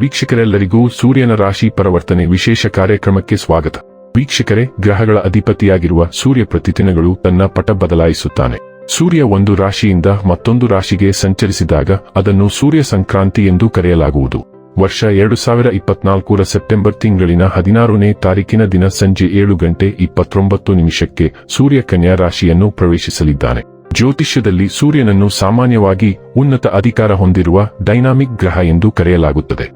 ವೀಕ್ಷಕರೆಲ್ಲರಿಗೂ ಸೂರ್ಯನ ರಾಶಿ ಪರಿವರ್ತನೆ ವಿಶೇಷ ಕಾರ್ಯಕ್ರಮಕ್ಕೆ ಸ್ವಾಗತ. ವೀಕ್ಷಕರೇ, ಗ್ರಹಗಳ ಅಧಿಪತಿಯಾಗಿರುವ ಸೂರ್ಯ ಪ್ರತಿದಿನಗಳು ತನ್ನ ಪಟ ಬದಲಾಯಿಸುತ್ತಾನೆ. ಸೂರ್ಯ ಒಂದು ರಾಶಿಯಿಂದ ಮತ್ತೊಂದು ರಾಶಿಗೆ ಸಂಚರಿಸಿದಾಗ ಅದನ್ನು ಸೂರ್ಯ ಸಂಕ್ರಾಂತಿ ಎಂದು ಕರೆಯಲಾಗುವುದು. ವರ್ಷ ಎರಡು ಸಾವಿರ ಇಪ್ಪತ್ನಾಲ್ಕರ ಸೆಪ್ಟೆಂಬರ್ ತಿಂಗಳಿನ ಹದಿನಾರನೇ ತಾರೀಕಿನ ದಿನ ಸಂಜೆ ಏಳು ಗಂಟೆ ಇಪ್ಪತ್ತೊಂಬತ್ತು ನಿಮಿಷಕ್ಕೆ ಸೂರ್ಯ ಕನ್ಯಾ ರಾಶಿಯನ್ನು ಪ್ರವೇಶಿಸಲಿದ್ದಾನೆ. ಜ್ಯೋತಿಷ್ಯದಲ್ಲಿ ಸೂರ್ಯನನ್ನು ಸಾಮಾನ್ಯವಾಗಿ ಉನ್ನತ ಅಧಿಕಾರ ಹೊಂದಿರುವ ಡೈನಾಮಿಕ್ ಗ್ರಹ ಎಂದು ಕರೆಯಲಾಗುತ್ತದೆ.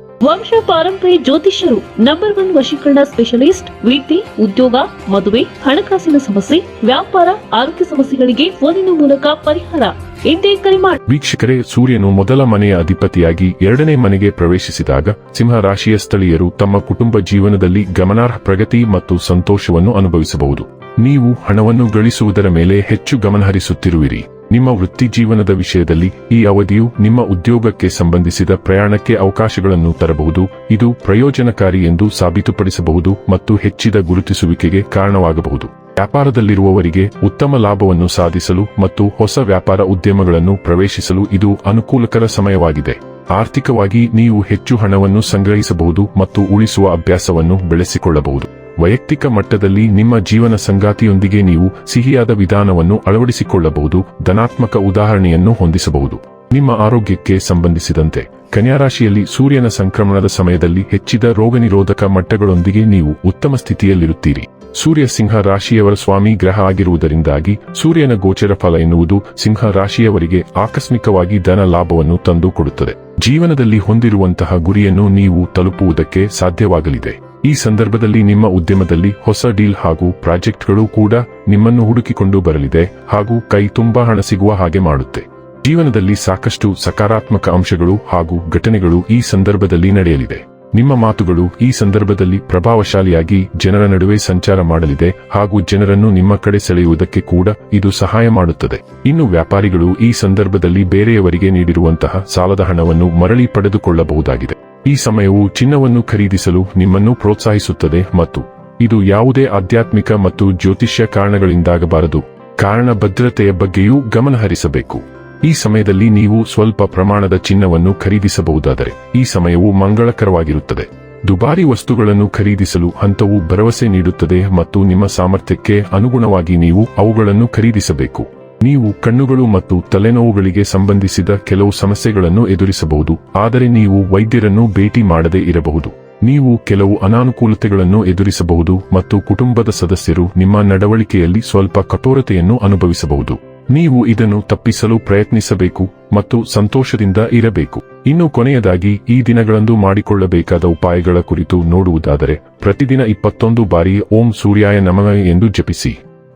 ವಂಶ ಪಾರಂಪರ್ಯ ಜ್ಯೋತಿಷ್ಯರು ನಂಬರ್ ಒನ್ ವಶೀಕರಣ ಸ್ಪೆಷಲಿಸ್ಟ್ ವಿದ್ಯೆ ಉದ್ಯೋಗ, ಮದುವೆ, ಹಣಕಾಸಿನ ಸಮಸ್ಯೆ, ವ್ಯಾಪಾರ, ಆರೋಗ್ಯ ಸಮಸ್ಯೆಗಳಿಗೆ ಫೋನಿನ ಮೂಲಕ ಪರಿಹಾರ. ಎಂದೇ ಕರೆ ಮಾಡಿ ವೀಕ್ಷಕರೇ, ಸೂರ್ಯನು ಮೊದಲ ಮನೆಯ ಅಧಿಪತಿಯಾಗಿ ಎರಡನೇ ಮನೆಗೆ ಪ್ರವೇಶಿಸಿದಾಗ ಸಿಂಹ ರಾಶಿಯ ಸ್ಥಳೀಯರು ತಮ್ಮ ಕುಟುಂಬ ಜೀವನದಲ್ಲಿ ಗಮನಾರ್ಹ ಪ್ರಗತಿ ಮತ್ತು ಸಂತೋಷವನ್ನು ಅನುಭವಿಸಬಹುದು. ನೀವು ಹಣವನ್ನು ಗಳಿಸುವುದರ ಮೇಲೆ ಹೆಚ್ಚು ಗಮನಹರಿಸುತ್ತಿರುವಿರಿ. ನಿಮ್ಮ ವೃತ್ತಿ ಜೀವನದ ವಿಷಯದಲ್ಲಿ ಈ ಅವಧಿಯು ನಿಮ್ಮ ಉದ್ಯೋಗಕ್ಕೆ ಸಂಬಂಧಿಸಿದ ಪ್ರಯಾಣಕ್ಕೆ ಅವಕಾಶಗಳನ್ನು ತರಬಹುದು. ಇದು ಪ್ರಯೋಜನಕಾರಿ ಎಂದು ಸಾಬೀತುಪಡಿಸಬಹುದು ಮತ್ತು ಹೆಚ್ಚಿದ ಗುರುತಿಸುವಿಕೆಗೆ ಕಾರಣವಾಗಬಹುದು. ವ್ಯಾಪಾರದಲ್ಲಿರುವವರಿಗೆ ಉತ್ತಮ ಲಾಭವನ್ನು ಸಾಧಿಸಲು ಮತ್ತು ಹೊಸ ವ್ಯಾಪಾರ ಉದ್ಯಮಗಳನ್ನು ಪ್ರವೇಶಿಸಲು ಇದು ಅನುಕೂಲಕರ ಸಮಯವಾಗಿದೆ. ಆರ್ಥಿಕವಾಗಿ ನೀವು ಹೆಚ್ಚು ಹಣವನ್ನು ಸಂಗ್ರಹಿಸಬಹುದು ಮತ್ತು ಉಳಿಸುವ ಅಭ್ಯಾಸವನ್ನು ಬೆಳೆಸಿಕೊಳ್ಳಬಹುದು. ವೈಯಕ್ತಿಕ ಮಟ್ಟದಲ್ಲಿ ನಿಮ್ಮ ಜೀವನ ಸಂಗಾತಿಯೊಂದಿಗೆ ನೀವು ಸಿಹಿಯಾದ ವಿಧಾನವನ್ನು ಅಳವಡಿಸಿಕೊಳ್ಳಬಹುದು, ಧನಾತ್ಮಕ ಉದಾಹರಣೆಯನ್ನು ಹೊಂದಿಸಬಹುದು. ನಿಮ್ಮ ಆರೋಗ್ಯಕ್ಕೆ ಸಂಬಂಧಿಸಿದಂತೆ, ಕನ್ಯಾರಾಶಿಯಲ್ಲಿ ಸೂರ್ಯನ ಸಂಕ್ರಮಣದ ಸಮಯದಲ್ಲಿ ಹೆಚ್ಚಿದ ರೋಗನಿರೋಧಕ ಮಟ್ಟಗಳೊಂದಿಗೆ ನೀವು ಉತ್ತಮ ಸ್ಥಿತಿಯಲ್ಲಿರುತ್ತೀರಿ. ಸೂರ್ಯ ಸಿಂಹ ರಾಶಿಯವರ ಸ್ವಾಮಿ ಗ್ರಹ ಆಗಿರುವುದರಿಂದಾಗಿ, ಸೂರ್ಯನ ಗೋಚರ ಫಲ ಎನ್ನುವುದು ಸಿಂಹ ರಾಶಿಯವರಿಗೆ ಆಕಸ್ಮಿಕವಾಗಿ ಧನ ಲಾಭವನ್ನು ತಂದುಕೊಡುತ್ತದೆ ಜೀವನದಲ್ಲಿ ಹೊಂದಿರುವಂತಹ ಗುರಿಯನ್ನು ನೀವು ತಲುಪುವುದಕ್ಕೆ ಸಾಧ್ಯವಾಗಲಿದೆ. ಈ ಸಂದರ್ಭದಲ್ಲಿ ನಿಮ್ಮ ಉದ್ಯಮದಲ್ಲಿ ಹೊಸ ಡೀಲ್ ಹಾಗೂ ಪ್ರಾಜೆಕ್ಟ್ಗಳು ಕೂಡ ನಿಮ್ಮನ್ನು ಹುಡುಕಿಕೊಂಡು ಬರಲಿದೆ ಹಾಗೂ ಕೈ ತುಂಬಾ ಹಣ ಸಿಗುವ ಹಾಗೆ ಮಾಡುತ್ತೆ. ಜೀವನದಲ್ಲಿ ಸಾಕಷ್ಟು ಸಕಾರಾತ್ಮಕ ಅಂಶಗಳು ಹಾಗೂ ಘಟನೆಗಳು ಈ ಸಂದರ್ಭದಲ್ಲಿ ನಡೆಯಲಿದೆ. ನಿಮ್ಮ ಮಾತುಗಳು ಈ ಸಂದರ್ಭದಲ್ಲಿ ಪ್ರಭಾವಶಾಲಿಯಾಗಿ ಜನರ ನಡುವೆ ಸಂಚಾರ ಮಾಡಲಿದೆ ಹಾಗೂ ಜನರನ್ನು ನಿಮ್ಮ ಕಡೆ ಸೆಳೆಯುವುದಕ್ಕೆ ಕೂಡ ಇದು ಸಹಾಯ ಮಾಡುತ್ತದೆ. ಇನ್ನು ವ್ಯಾಪಾರಿಗಳು ಈ ಸಂದರ್ಭದಲ್ಲಿ ಬೇರೆಯವರಿಗೆ ನೀಡಿರುವಂತಹ ಸಾಲದ ಹಣವನ್ನು ಮರಳಿ ಪಡೆದುಕೊಳ್ಳಬಹುದಾಗಿದೆ. ಈ ಸಮಯವು ಚಿನ್ನವನ್ನು ಖರೀದಿಸಲು ನಿಮ್ಮನ್ನು ಪ್ರೋತ್ಸಾಹಿಸುತ್ತದೆ ಮತ್ತು ಇದು ಯಾವುದೇ ಆಧ್ಯಾತ್ಮಿಕ ಮತ್ತು ಜ್ಯೋತಿಷ್ಯ ಕಾರಣಗಳಿಂದಾಗಬಾರದು. ಕಾರಣ ಭದ್ರತೆಯ ಬಗ್ಗೆಯೂ ಗಮನಹರಿಸಬೇಕು ಈ ಸಮಯದಲ್ಲಿ ನೀವು ಸ್ವಲ್ಪ ಪ್ರಮಾಣದ ಚಿನ್ನವನ್ನು ಖರೀದಿಸಬಹುದಾದರೆ ಈ ಸಮಯವು ಮಂಗಳಕರವಾಗಿರುತ್ತದೆ. ದುಬಾರಿ ವಸ್ತುಗಳನ್ನು ಖರೀದಿಸಲು ಹಂತವು ಭರವಸೆ ನೀಡುತ್ತದೆ ಮತ್ತು ನಿಮ್ಮ ಸಾಮರ್ಥ್ಯಕ್ಕೆ ಅನುಗುಣವಾಗಿ ನೀವು ಅವುಗಳನ್ನು ಖರೀದಿಸಬೇಕು. ನೀವು ಕಣ್ಣುಗಳು ಮತ್ತು ತಲೆನೋವುಗಳಿಗೆ ಸಂಬಂಧಿಸಿದ ಕೆಲವು ಸಮಸ್ಯೆಗಳನ್ನು ಎದುರಿಸಬಹುದು, ಆದರೆ ನೀವು ವೈದ್ಯರನ್ನು ಭೇಟಿ ಮಾಡದೇ ಇರಬಹುದು. ನೀವು ಕೆಲವು ಅನಾನುಕೂಲತೆಗಳನ್ನು ಎದುರಿಸಬಹುದು ಮತ್ತು ಕುಟುಂಬದ ಸದಸ್ಯರು ನಿಮ್ಮ ನಡವಳಿಕೆಯಲ್ಲಿ ಸ್ವಲ್ಪ ಕಠೋರತೆಯನ್ನು ಅನುಭವಿಸಬಹುದು. ನೀವು ಇದನ್ನು ತಪ್ಪಿಸಲು ಪ್ರಯತ್ನಿಸಬೇಕು ಮತ್ತು ಸಂತೋಷದಿಂದ ಇರಬೇಕು. ಇನ್ನು ಕೊನೆಯದಾಗಿ, ಈ ದಿನಗಳಂದು ಮಾಡಿಕೊಳ್ಳಬೇಕಾದ ಉಪಾಯಗಳ ಕುರಿತು ನೋಡುವುದಾದರೆ, ಪ್ರತಿದಿನ ಇಪ್ಪತ್ತೊಂದು ಬಾರಿ ಓಂ ಸೂರ್ಯಾಯ ನಮಃ ಎಂದು ಜಪಿಸಿ.